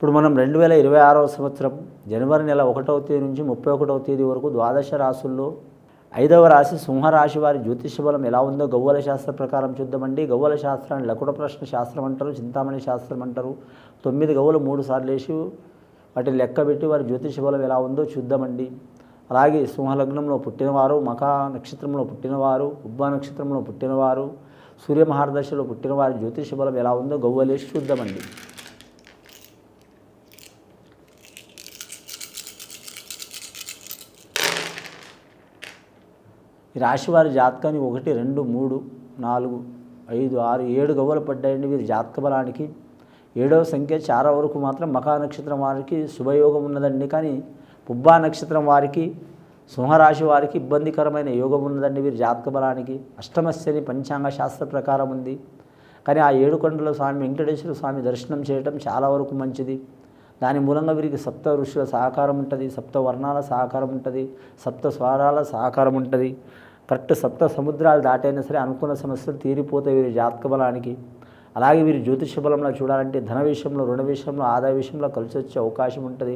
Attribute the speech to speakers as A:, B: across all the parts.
A: ఇప్పుడు మనం రెండు వేల ఇరవై ఆరవ సంవత్సరం జనవరి నెల ఒకటవ తేదీ నుంచి ముప్పై ఒకటవ తేదీ వరకు ద్వాదశ రాసుల్లో ఐదవ రాశి సింహరాశి వారి జ్యోతిష బలం ఎలా ఉందో గవ్వల శాస్త్ర ప్రకారం చూద్దామండి. గవ్వల శాస్త్రాన్ని లకుట ప్రశ్న శాస్త్రం అంటారు చింతామణి శాస్త్రం అంటారు. తొమ్మిది గవ్వలు మూడు సార్లు వేసి వాటిని లెక్క పెట్టి వారి జ్యోతిష బలం ఎలా ఉందో చూద్దామండి. అలాగే సింహలగ్నంలో పుట్టినవారు మఖా నక్షత్రంలో పుట్టినవారు ఉబ్బా నక్షత్రంలో పుట్టినవారు సూర్య మహారదశలో పుట్టిన వారి జ్యోతిష బలం ఎలా ఉందో గవ్వలేసి చూద్దామండి. ఈ రాశి వారి ఒకటి రెండు మూడు నాలుగు ఐదు ఆరు ఏడు గవ్వలు పడ్డాయండి వీరి జాతక బలానికి. ఏడవ సంఖ్య చాలా వరకు మాత్రం మఖా నక్షత్రం వారికి శుభయోగం ఉన్నదండి. కానీ పుబ్బా నక్షత్రం వారికి సింహరాశి వారికి ఇబ్బందికరమైన యోగం ఉన్నదండి వీరి జాతక బలానికి. అష్టమశని పంచాంగ శాస్త్ర ప్రకారం ఉంది. కానీ ఆ ఏడుకొండల స్వామి వెంకటేశ్వర స్వామి దర్శనం చేయటం చాలా వరకు మంచిది. దాని మూలంగా వీరికి సప్త ఋషుల సహకారం ఉంటుంది సప్త వర్ణాల సహకారం ఉంటుంది సప్త స్వరాల సహకారం ఉంటుంది. కరెక్ట్ సప్త సముద్రాలు దాటైనా సరే అనుకున్న సమస్యలు తీరిపోతాయి వీరి జాతక బలానికి. అలాగే వీరి జ్యోతిష బలంలో చూడాలంటే ధన విషయంలో రుణ విషయంలో ఆదాయ విషయంలో కలిసి వచ్చే అవకాశం ఉంటుంది.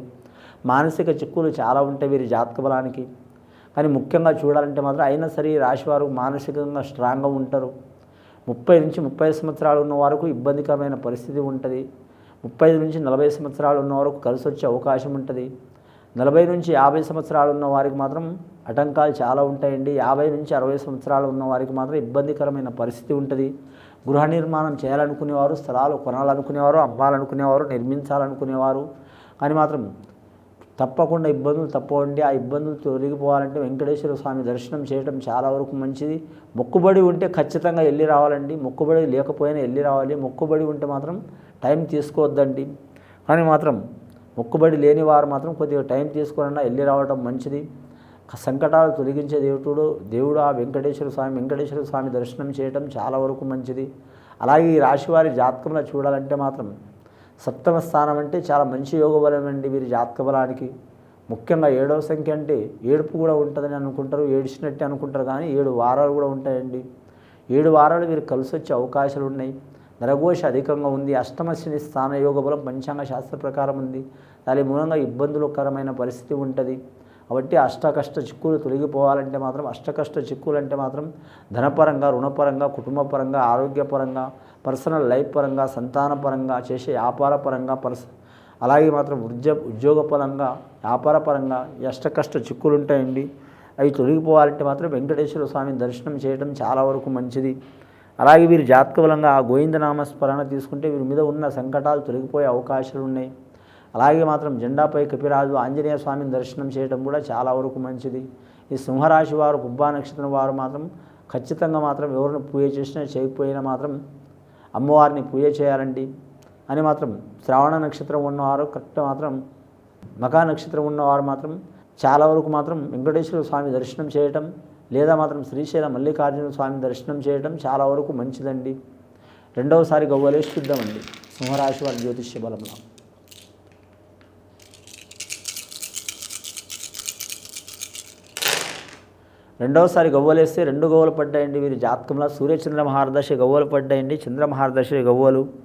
A: మానసిక చిక్కులు చాలా ఉంటాయి వీరి జాతక బలానికి. కానీ ముఖ్యంగా చూడాలంటే మాత్రం అయినా సరే రాశివారు రాశి వారు మానసికంగా స్ట్రాంగ్గా ఉంటారు. ముప్పై నుంచి ముప్పై సంవత్సరాలు ఉన్న వరకు ఇబ్బందికరమైన పరిస్థితి ఉంటుంది. ముప్పై నుంచి నలభై సంవత్సరాలు ఉన్న వరకు కలిసి వచ్చే అవకాశం ఉంటుంది. నలభై నుంచి యాభై సంవత్సరాలు ఉన్న వారికి మాత్రం ఆటంకాలు చాలా ఉంటాయండి. యాభై నుంచి అరవై సంవత్సరాలు ఉన్న వారికి మాత్రం ఇబ్బందికరమైన పరిస్థితి ఉంటుంది. గృహ నిర్మాణం చేయాలనుకునేవారు స్థలాలు కొనాలనుకునేవారు అమ్మాలనుకునేవారు నిర్మించాలనుకునేవారు. కానీ మాత్రం తప్పకుండా ఇబ్బందులు తప్పవండి. ఆ ఇబ్బందులు తొలగిపోవాలంటే వెంకటేశ్వర స్వామి దర్శనం చేయడం చాలా వరకు మంచిది. మొక్కుబడి ఉంటే ఖచ్చితంగా వెళ్ళి రావాలండి. మొక్కుబడి లేకపోయినా వెళ్ళి రావాలి. మొక్కుబడి ఉంటే మాత్రం టైం తీసుకోవద్దండి. కానీ మాత్రం మొక్కుబడి లేని వారు మాత్రం కొద్దిగా టైం తీసుకున్నా వెళ్ళి రావడం మంచిది. సంకటాలు తొలగించే దేవుడు దేవుడు ఆ వెంకటేశ్వర స్వామి వెంకటేశ్వర స్వామి దర్శనం చేయడం చాలా వరకు మంచిది. అలాగే ఈ రాశివారి జాతకంలో చూడాలంటే మాత్రం సప్తమ స్థానం అంటే చాలా మంచి యోగ బలం అండి వీరి జాతక బలానికి. ముఖ్యంగా ఏడవ సంఖ్య అంటే ఏడుపు కూడా ఉంటుందని అనుకుంటారు ఏడిచినట్టే అనుకుంటారు కానీ ఏడు వారాలు కూడా ఉంటాయండి. ఏడు వారాలు వీరు కలిసి వచ్చే అవకాశాలు ఉన్నాయి. నరఘోష అధికంగా ఉంది అష్టమశని స్థానయోగ బలం పంచాంగ శాస్త్ర ప్రకారం ఉంది. దాని మూలంగా ఇబ్బందులకరమైన పరిస్థితి ఉంటుంది. కాబట్టి అష్టకష్ట చిక్కులు తొలగిపోవాలంటే మాత్రం అష్టకష్ట చిక్కులు అంటే మాత్రం ధనపరంగా రుణపరంగా కుటుంబపరంగా ఆరోగ్యపరంగా పర్సనల్ లైఫ్ పరంగా సంతానపరంగా చేసే వ్యాపార పరంగా పర్స అలాగే మాత్రం ఉద్య ఉద్యోగపరంగా వ్యాపారపరంగా అష్టకష్ట చిక్కులు ఉంటాయండి అవి తొలగిపోవాలంటే మాత్రం వెంకటేశ్వర స్వామిని దర్శనం చేయడం చాలా వరకు మంచిది. అలాగే వీరు జాతక బలంగా ఆ గోవిందనామ స్మరణ తీసుకుంటే వీరి మీద ఉన్న సంకటాలు తొలగిపోయే అవకాశాలు ఉన్నాయి. అలాగే మాత్రం జెండాపై కపిరాజు ఆంజనేయ స్వామిని దర్శనం చేయడం కూడా చాలా వరకు మంచిది. ఈ సింహరాశి వారు పుబ్బా నక్షత్రం వారు మాత్రం ఖచ్చితంగా మాత్రం ఎవరిని పూజ చేసినా చేయకపోయినా మాత్రం అమ్మవారిని పూజ చేయాలండి. అని మాత్రం శ్రావణ నక్షత్రం ఉన్నవారు కరెక్ట్ మాత్రం మకా నక్షత్రం ఉన్నవారు మాత్రం చాలా వరకు మాత్రం వెంకటేశ్వర స్వామి దర్శనం చేయటం లేదా మాత్రం శ్రీశైల మల్లికార్జున స్వామి దర్శనం చేయటం చాలా వరకు మంచిదండి. రెండవసారి గవ్వలేసి చూద్దామండి. సింహరాశి వారి జ్యోతిష్య బలంలో. రెండవసారి గవ్వలేస్తే రెండు గవ్వలు పడ్డాయండి. వీరి జాతకంలో సూర్యచంద్ర మహారదశ గవ్వలు పడ్డాయండి. చంద్ర మహారదశ గవ్వలు.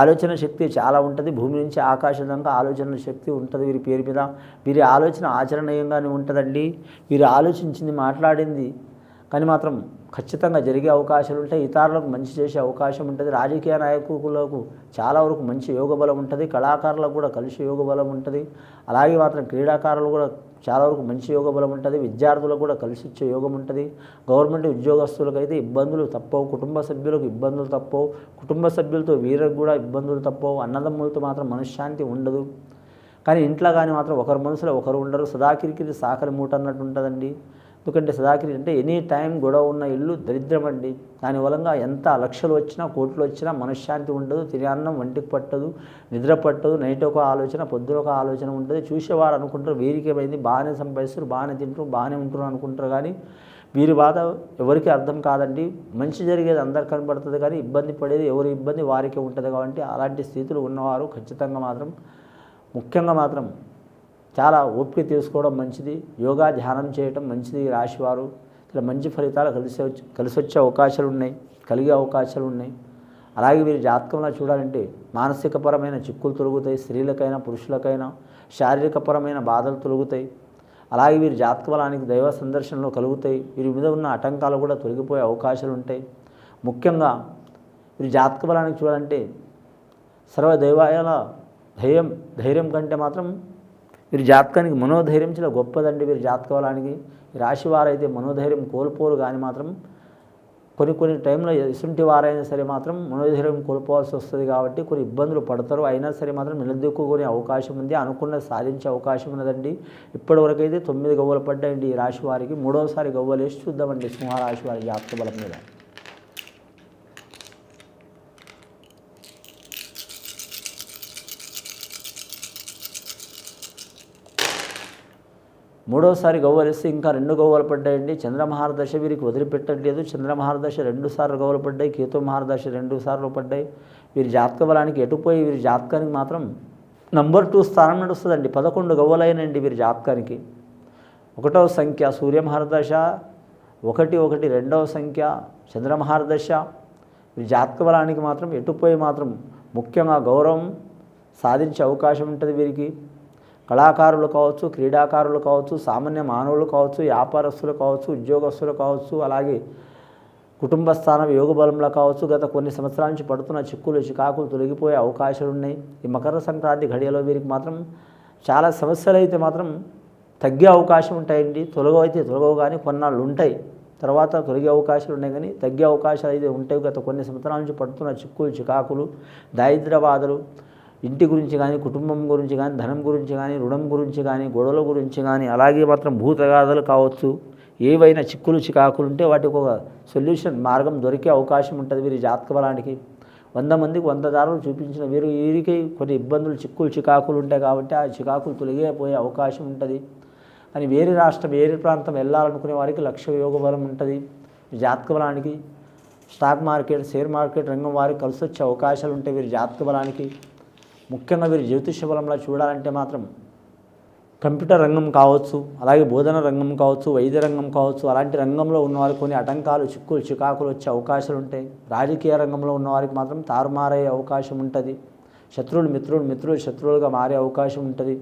A: ఆలోచన శక్తి చాలా ఉంటుంది. భూమి నుంచి ఆకాశం దాకా ఆలోచన శక్తి ఉంటుంది వీరి పేరు మీద. వీరి ఆలోచన ఆచరణీయంగానే ఉంటుందండి. వీరు ఆలోచించింది మాట్లాడింది. కానీ మాత్రం ఖచ్చితంగా జరిగే అవకాశాలు ఉంటాయి ఇతరులకు మంచి చేసే అవకాశం ఉంటుంది. రాజకీయ నాయకులకు చాలా వరకు మంచి యోగ బలం ఉంటుంది. కళాకారులకు కూడా కలిసి యోగ బలం ఉంటుంది. అలాగే మాత్రం క్రీడాకారులు కూడా చాలా వరకు మంచి యోగ బలం ఉంటుంది. విద్యార్థులకు కూడా కలిసి వచ్చే యోగం ఉంటుంది. గవర్నమెంట్ ఉద్యోగస్తులకు అయితే ఇబ్బందులు తప్పవు. కుటుంబ సభ్యులకు ఇబ్బందులు తప్పవు. కుటుంబ సభ్యులతో వీరికి కూడా ఇబ్బందులు తప్పవు. అన్నదమ్ములతో మాత్రం మనశ్శాంతి ఉండదు. కానీ ఇంట్లో కానీ మాత్రం ఒకరి మనసులో ఒకరు ఉండరు. సదాకిరికి సాకరి మూట అన్నట్టు ఉంటుందండి. ఎందుకంటే సదాకిరి అంటే ఎనీ టైం గొడవ ఉన్న ఇల్లు దరిద్రం అండి దాని వలన ఎంత లక్షలు వచ్చినా కోట్లు వచ్చినా మనశ్శాంతి ఉండదు తినే అన్నం వంటికి పట్టదు నిద్ర పట్టదు నైట్ ఒక ఆలోచన పొద్దున ఒక ఆలోచన ఉంటుంది చూసేవారు అనుకుంటారు వీరికేమైంది బాగానే సంపాదిస్తారు బాగానే తింటారు బాగానే ఉంటారు అనుకుంటారు కానీ వీరి బాధ ఎవరికి అర్థం కాదండి. మంచి జరిగేది అందరు కనబడుతుంది కానీ ఇబ్బంది పడేది ఎవరి ఇబ్బంది వారికే ఉంటుంది కాబట్టి అలాంటి స్థితులు ఉన్నవారు ఖచ్చితంగా మాత్రం ముఖ్యంగా మాత్రం చాలా ఓపిక తీసుకోవడం మంచిది. యోగా ధ్యానం చేయడం మంచిది రాశివారు. ఇలా మంచి ఫలితాలు కలిసి వచ్చి కలిసి వచ్చే అవకాశాలు ఉన్నాయి కలిగే అవకాశాలు ఉన్నాయి. అలాగే వీరి జాతకంలో చూడాలంటే మానసికపరమైన చిక్కులు తొలుగుతాయి స్త్రీలకైనా పురుషులకైనా శారీరకపరమైన బాధలు తొలుగుతాయి. అలాగే వీరి జాతక బలానికి దైవ సందర్శనలు కలుగుతాయి. వీరి మీద ఉన్న ఆటంకాలు కూడా తొలగిపోయే అవకాశాలు ఉంటాయి. ముఖ్యంగా వీరి జాతక బలానికి చూడాలంటే సర్వ దైవాయాల ధైర్యం ధైర్యం కంటే మాత్రం వీరి జాతకానికి మనోధైర్యం చాలా గొప్పదండి వీరి జాతకాలానికి రాశి వారైతే మనోధైర్యం కోల్పోరు కానీ మాత్రం కొన్ని కొన్ని టైంలో ఇసుంటి వారైనా సరే మాత్రం మనోధైర్యం కోల్పోవాల్సి వస్తుంది కాబట్టి కొన్ని ఇబ్బందులు పడతారు. అయినా సరే మాత్రం నిలదొక్కునే అవకాశం ఉంది అనుకున్న సాధించే అవకాశం ఉన్నదండి. ఇప్పటివరకు అయితే తొమ్మిది గవ్వలు పడ్డాయండి ఈ రాశి వారికి మూడవసారి గవ్వలు వేసి చూద్దామండి సింహరాశి వారి జాతక బలం మీద. మూడోసారి గవ్వలేస్తే ఇంకా రెండు గవ్వలు పడ్డాయండి. చంద్రమహారదశ వీరికి వదిలిపెట్టట్లేదు. చంద్రమహారదశ రెండు సార్లు గవ్వలు పడ్డాయి. కేతు మహారదశ రెండు సార్లు పడ్డాయి. వీరి జాతక బలానికి ఎటుపోయి వీరి జాతకానికి మాత్రం నంబర్ టూ స్థానం నడుస్తుందండి. పదకొండు గవ్వలైనండి వీరి జాతకానికి. ఒకటవ సంఖ్య సూర్యమహారదశ ఒకటి ఒకటి రెండవ సంఖ్య చంద్రమహారదశ. వీరి జాతక బలానికి మాత్రం ఎటుపోయి మాత్రం ముఖ్యంగా గౌరవం సాధించే అవకాశం ఉంటుంది వీరికి. కళాకారులు కావచ్చు క్రీడాకారులు కావచ్చు సామాన్య మానవులు కావచ్చు వ్యాపారస్తులు కావచ్చు ఉద్యోగస్తులు కావచ్చు అలాగే కుటుంబ స్థానం యోగ బలంలో కావచ్చు గత కొన్ని సంవత్సరాల నుంచి పడుతున్న చిక్కులు చికాకులు తొలగిపోయే అవకాశాలు ఉన్నాయి. ఈ మకర సంక్రాంతి ఘడియలో వీరికి మాత్రం చాలా సమస్యలు అయితే మాత్రం తగ్గే అవకాశం ఉంటాయండి. తొలగవైతే తొలగవు కానీ కొన్నాళ్ళు ఉంటాయి. తర్వాత తొలగే అవకాశాలు ఉన్నాయి కానీ తగ్గే అవకాశాలు అయితే ఉంటాయి. గత కొన్ని సంవత్సరాల నుంచి పడుతున్న చిక్కులు చికాకులు దారిద్ర్య బాధలు ఇంటి గురించి కానీ కుటుంబం గురించి కానీ ధనం గురించి కానీ రుణం గురించి కానీ గొడవల గురించి కానీ అలాగే మాత్రం భూతగాథలు కావచ్చు ఏవైనా చిక్కులు చికాకులు ఉంటే వాటికి ఒక సొల్యూషన్ మార్గం దొరికే అవకాశం ఉంటుంది వీరి జాతక బలానికి. వంద మందికి వంద దారులు చూపించిన వీరు వీరికి కొన్ని ఇబ్బందులు చిక్కులు చికాకులు ఉంటాయి కాబట్టి ఆ చికాకులు తొలగిపోయే అవకాశం ఉంటుంది. అని వేరే రాష్ట్రం వేరే ప్రాంతం వెళ్ళాలనుకునే వారికి లక్ష యోగ బలం ఉంటుంది. జాతక బలానికి స్టాక్ మార్కెట్ షేర్ మార్కెట్ రంగం వారికి కలిసి వచ్చే అవకాశాలు ఉంటాయి వీరి జాతక బలానికి. ముఖ్యంగా వీరు జ్యోతిష బలంలో చూడాలంటే మాత్రం కంప్యూటర్ రంగం కావచ్చు అలాగే బోధన రంగం కావచ్చు వైద్య రంగం కావచ్చు అలాంటి రంగంలో ఉన్నవారికి కొన్ని ఆటంకాలు చిక్కులు చికాకులు వచ్చే అవకాశాలు ఉంటాయి. రాజకీయ రంగంలో ఉన్నవారికి మాత్రం తారుమారయ్యే అవకాశం ఉంటుంది. శత్రువులు మిత్రులు మిత్రులు శత్రువులుగా మారే అవకాశం ఉంటుంది.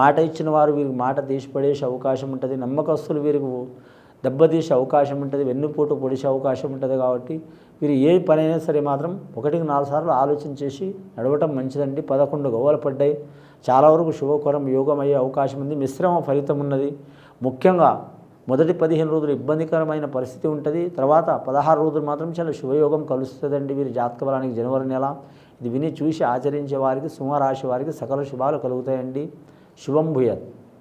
A: మాట ఇచ్చిన వారు వీరికి మాట తీసిపడేసే అవకాశం ఉంటుంది. నమ్మకస్తులు వీరికి దెబ్బతీసే అవకాశం ఉంటుంది వెన్నుపోటు పొడిసే అవకాశం ఉంటుంది కాబట్టి వీరు ఏ పనైనా సరే మాత్రం ఒకటికి నాలుగు సార్లు ఆలోచన చేసి నడవటం మంచిదండి. పదకొండు గవ్వలు పడ్డాయి. చాలా వరకు శుభకరం యోగం అయ్యే అవకాశం ఉంది. మిశ్రమ ఫలితం ఉన్నది. ముఖ్యంగా మొదటి పదిహేను రోజులు ఇబ్బందికరమైన పరిస్థితి ఉంటుంది. తర్వాత పదహారు రోజులు మాత్రం చాలా శుభయోగం కలుస్తుందండి వీరి జాతక బలానికి జనవరి నెల. ఇది విని చూసి ఆచరించే వారికి సింహరాశి వారికి సకల శుభాలు కలుగుతాయండి. శుభం భూయత్.